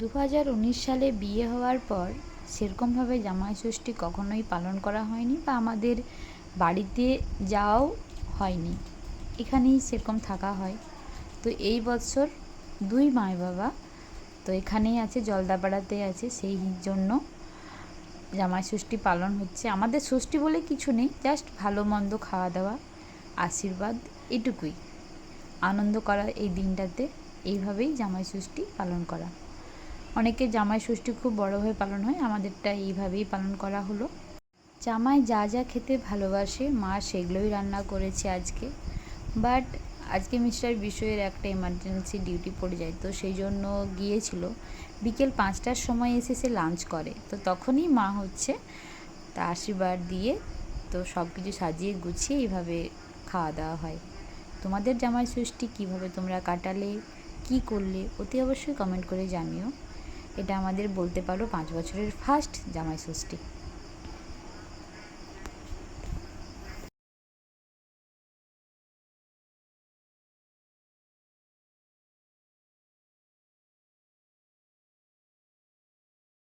দু হাজার উনিশ সালে বিয়ে হওয়ার পর সেরকমভাবে জামাই ষষ্ঠী কখনোই পালন করা হয়নি বা আমাদের বাড়িতে যাওয়াও হয়নি। এখানেই সেরকম থাকা হয়। তো এই বছর দুই মাই বাবা, তো এখানেই আছে, জলদাপাড়াতে আছে, সেই জন্য জামাই ষষ্ঠী পালন হচ্ছে। আমাদের ষষ্ঠী বলে কিছু নেই, জাস্ট ভালো মন্দ খাওয়া দাওয়া, আশীর্বাদ, এটুকুই। আনন্দ করা এই দিনটাতে, এইভাবেই জামাই ষষ্ঠী পালন করা। অনেকে জামাই ষষ্ঠী খুব বড়োভাবে পালন হয়, আমাদেরটা এইভাবেই পালন করা হলো। জামাই যা যা খেতে ভালোবাসে, মা সেগুলোই রান্না করেছে আজকে। বাট আজকে মিস্টার বিষয়ের একটা এমার্জেন্সি ডিউটি পড়ে যায়, তো সেই জন্য গিয়েছিল। বিকেল পাঁচটার সময় এসে সে লাঞ্চ করে, তো তখনই মা হচ্ছে তা আশীর্বাদ দিয়ে, তো সব কিছু সাজিয়ে গুছিয়ে এইভাবে খাওয়া দাওয়া হয়। তোমাদের জামাই ষষ্ঠী কীভাবে তোমরা কাটালে, কি করলে, অতি অবশ্যই কমেন্ট করে জানিও। এটা আমাদের বলতে পারো পাঁচ বছরের ফার্স্ট জামাই ষষ্ঠী।